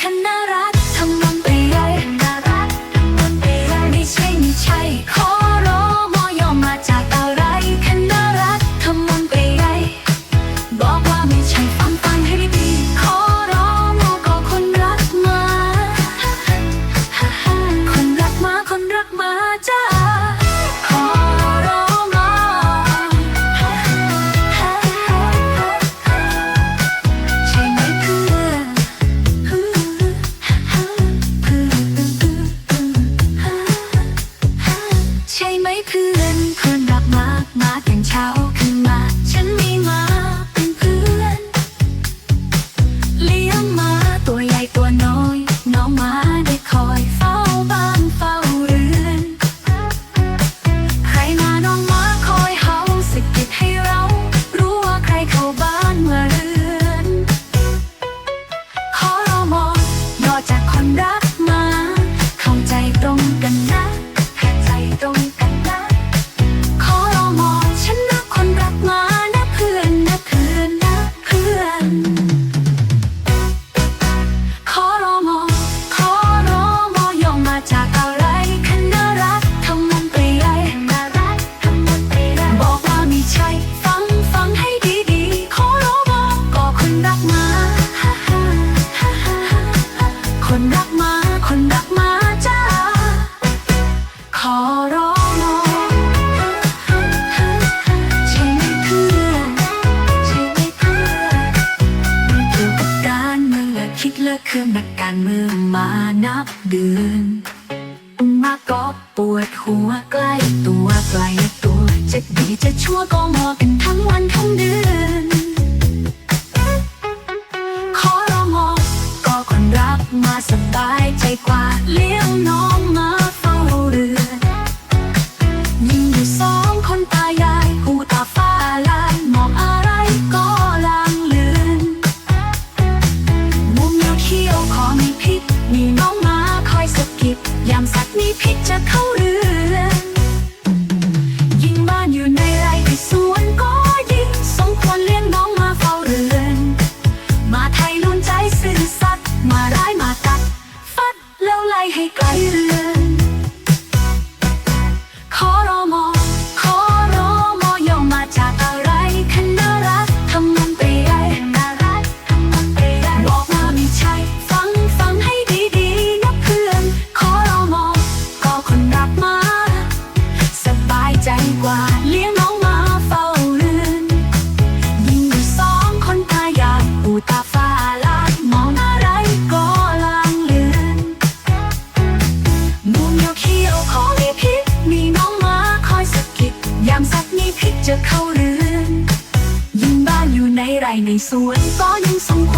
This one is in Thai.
คันนาไร เพื่อนคนรักมากมากอย่างเช้าขึ้นมา ฉันมีมา ขอร้องน้อใช่ไมเพื่นใช่ไมเพื่นการเมือคิดเลิกคืองนักการเมือมานับเดือนมาก็ปวดหัวใกล้ตัวไกลตัวจะดีจะชั่วก็มอกันทั้งวันทั้งเดือนขอร้องอก็คนรักมาสบายใจกว่าเลี้ยงน้อง ในสวนก็ยังสง